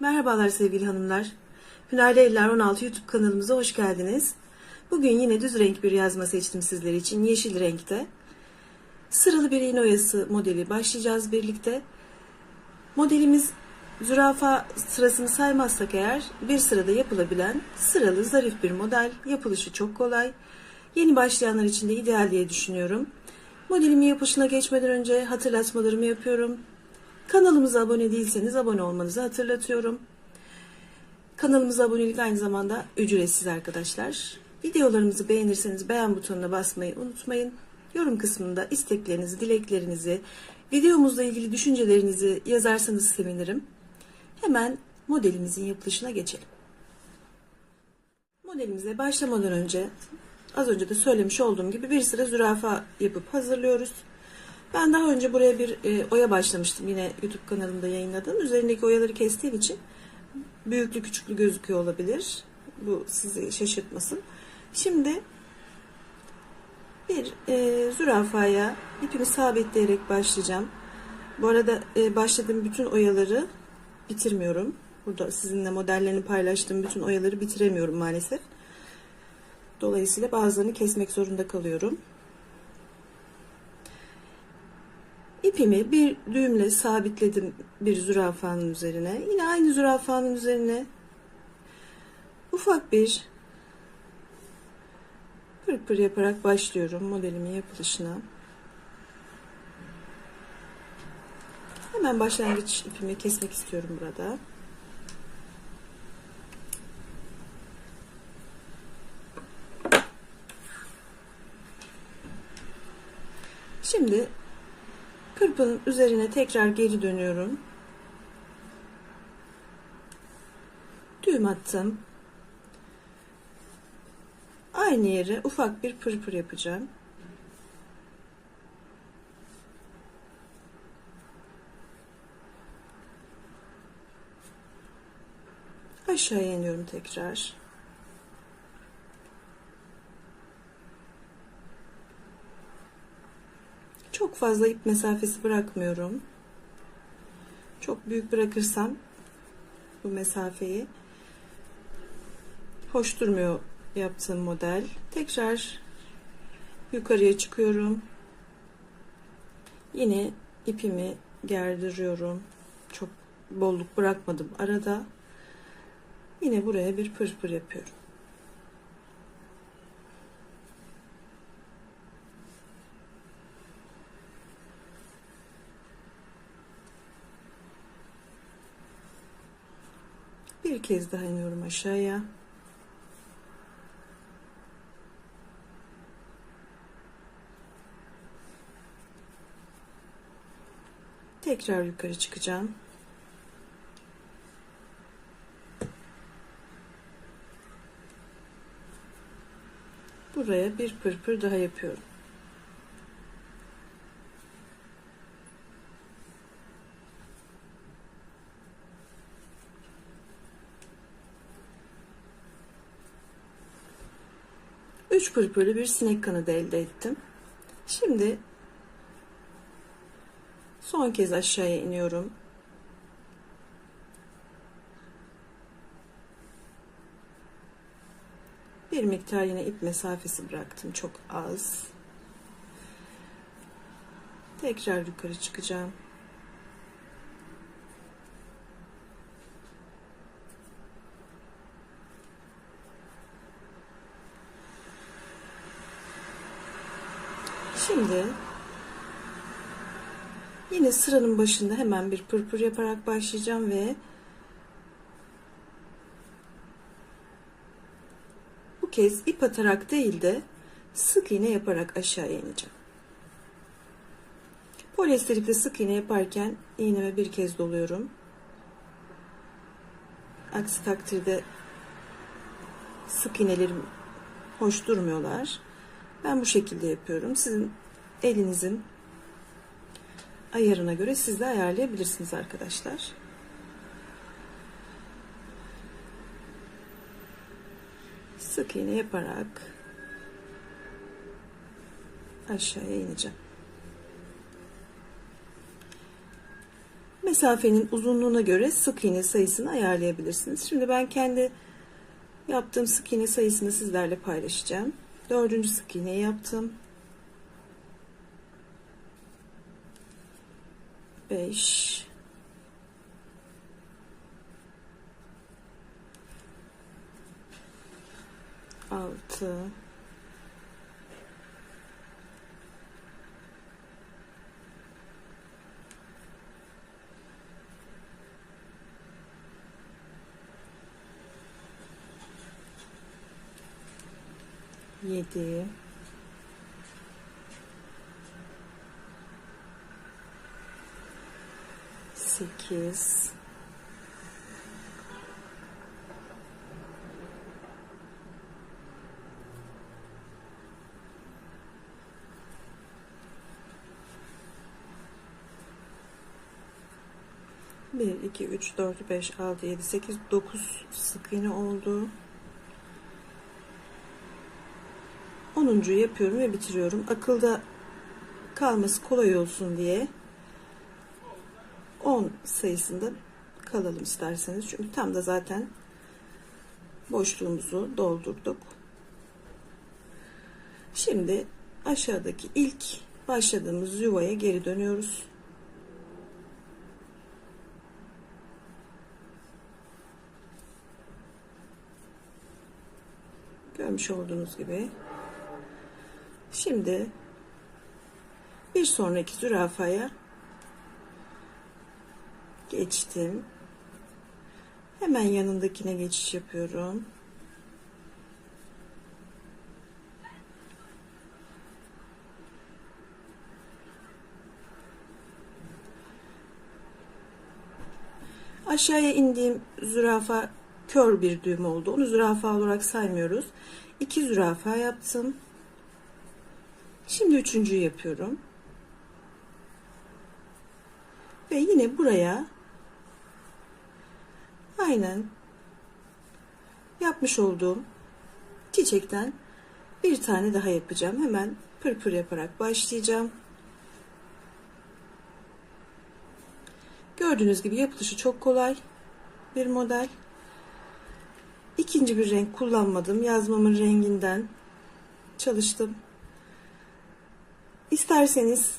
Merhabalar sevgili hanımlar. Hünerli Eller 16 YouTube kanalımıza hoş geldiniz. Bugün yine düz renk bir yazma seçtim sizler için. Yeşil renkte. Sıralı bir iğne oyası modeli başlayacağız birlikte. Modelimiz zürafa sırasını saymazsak eğer bir sırada yapılabilen sıralı zarif bir model. Yapılışı çok kolay. Yeni başlayanlar için de ideal diye düşünüyorum. Modelimin yapışına geçmeden önce hatırlatmalarımı yapıyorum. Kanalımıza abone değilseniz abone olmanızı hatırlatıyorum. Kanalımıza abonelik aynı zamanda ücretsiz arkadaşlar. Videolarımızı beğenirseniz beğen butonuna basmayı unutmayın. Yorum kısmında isteklerinizi, dileklerinizi, videomuzla ilgili düşüncelerinizi yazarsanız sevinirim. Hemen modelimizin yapılışına geçelim. Modelimize başlamadan önce az önce de söylemiş olduğum gibi bir sıra zürafa yapıp hazırlıyoruz. Ben daha önce buraya bir e, oya başlamıştım yine YouTube kanalımda yayınladım. Üzerindeki oyaları kestiğim için büyüklü küçüklü gözüküyor olabilir. Bu sizi şaşırtmasın. Şimdi bir e, zürafaya ipimi sabitleyerek başlayacağım. Bu arada e, başladığım bütün oyaları bitirmiyorum. Burada sizinle modellerini paylaştığım bütün oyaları bitiremiyorum maalesef. Dolayısıyla bazılarını kesmek zorunda kalıyorum. İpimi bir düğümle sabitledim bir zürafanın üzerine. Yine aynı zürafanın üzerine ufak bir pırpır yaparak başlıyorum modelimin yapılışına. Hemen başlangıç ipimi kesmek istiyorum burada. Şimdi Pırpının üzerine tekrar geri dönüyorum. Düğüm attım. Aynı yere ufak bir pırpır yapacağım. Aşağıya iniyorum tekrar. Çok fazla ip mesafesi bırakmıyorum. Çok büyük bırakırsam bu mesafeyi hoş durmuyor yaptığım model. Tekrar yukarıya çıkıyorum. Yine ipimi gerdiriyorum. Çok bolluk bırakmadım arada. Yine buraya bir pırpır yapıyorum. Bir kez daha iniyorum aşağıya. Tekrar yukarı çıkacağım. Buraya bir pırpır daha yapıyorum. Üç pırpırlı bir sinek kanadı elde ettim. Şimdi son kez aşağıya iniyorum. Bir miktar yine ip mesafesi bıraktım. Çok az. Tekrar yukarı çıkacağım. Şimdi yine sıranın başında hemen bir pırpır yaparak başlayacağım ve bu kez ip atarak değil de sık iğne yaparak aşağıya ineceğim. Polyester sık iğne yaparken iğneme bir kez doluyorum. Aksi takdirde sık iğnelerim hoş durmuyorlar. Ben bu şekilde yapıyorum. Sizin elinizin ayarına göre siz de ayarlayabilirsiniz arkadaşlar. Sık iğne yaparak aşağıya ineceğim. mesafenin uzunluğuna göre sık iğne sayısını ayarlayabilirsiniz. Şimdi ben kendi yaptığım sık iğne sayısını sizlerle paylaşacağım. Dördüncü sık iğneyi yaptım. 5 6 7 8 1, 2, 3, 4, 5, 6, 7, 8, 9 sık iğne oldu. 10. yapıyorum ve bitiriyorum. Akılda kalması kolay olsun diye 10 sayısında kalalım isterseniz. Çünkü tam da zaten boşluğumuzu doldurduk. Şimdi aşağıdaki ilk başladığımız yuvaya geri dönüyoruz. Görmüş olduğunuz gibi. Şimdi bir sonraki zürafaya geçtim. Hemen yanındakine geçiş yapıyorum. Aşağıya indiğim zürafa kör bir düğüm oldu. Onu zürafa olarak saymıyoruz. İki zürafa yaptım. Şimdi üçüncüyü yapıyorum. Ve yine buraya aynen yapmış olduğum çiçekten bir tane daha yapacağım. Hemen pırpır yaparak başlayacağım. Gördüğünüz gibi yapılışı çok kolay bir model. İkinci bir renk kullanmadım. Yazmamın renginden çalıştım. İsterseniz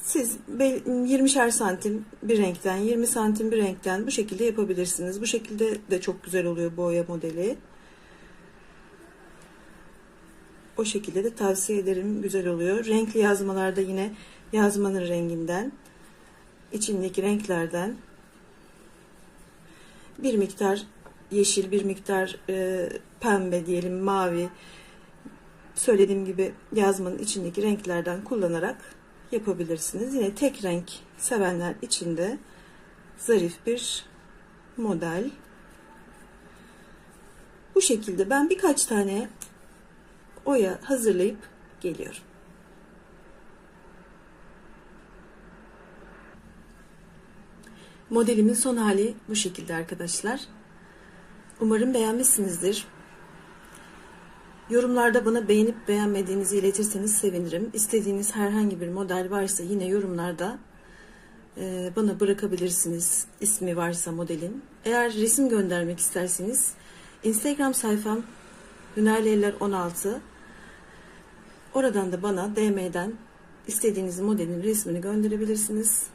siz 20'şer santim bir renkten, 20 santim bir renkten bu şekilde yapabilirsiniz. Bu şekilde de çok güzel oluyor boya modeli. O şekilde de tavsiye ederim. Güzel oluyor. Renkli yazmalarda yine yazmanın renginden, içindeki renklerden bir miktar yeşil, bir miktar e, pembe diyelim, mavi, söylediğim gibi yazmanın içindeki renklerden kullanarak yapabilirsiniz. Yine tek renk sevenler için de zarif bir model. Bu şekilde ben birkaç tane oya hazırlayıp geliyorum. Modelimin son hali bu şekilde arkadaşlar. Umarım beğenmişsinizdir. Yorumlarda bana beğenip beğenmediğinizi iletirseniz sevinirim. İstediğiniz herhangi bir model varsa yine yorumlarda e, bana bırakabilirsiniz ismi varsa modelin. Eğer resim göndermek isterseniz Instagram sayfam Hünerliyeler 16 Oradan da bana DM'den istediğiniz modelin resmini gönderebilirsiniz.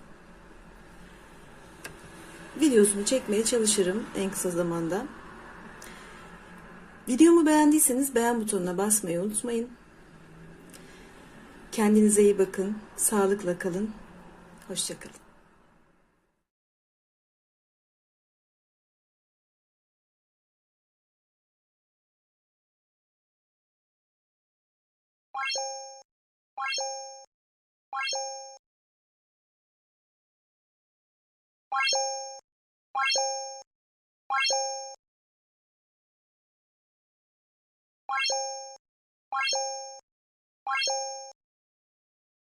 Videosunu çekmeye çalışırım en kısa zamanda. Videomu beğendiyseniz beğen butonuna basmayı unutmayın. Kendinize iyi bakın, sağlıkla kalın, hoşçakalın. Thank.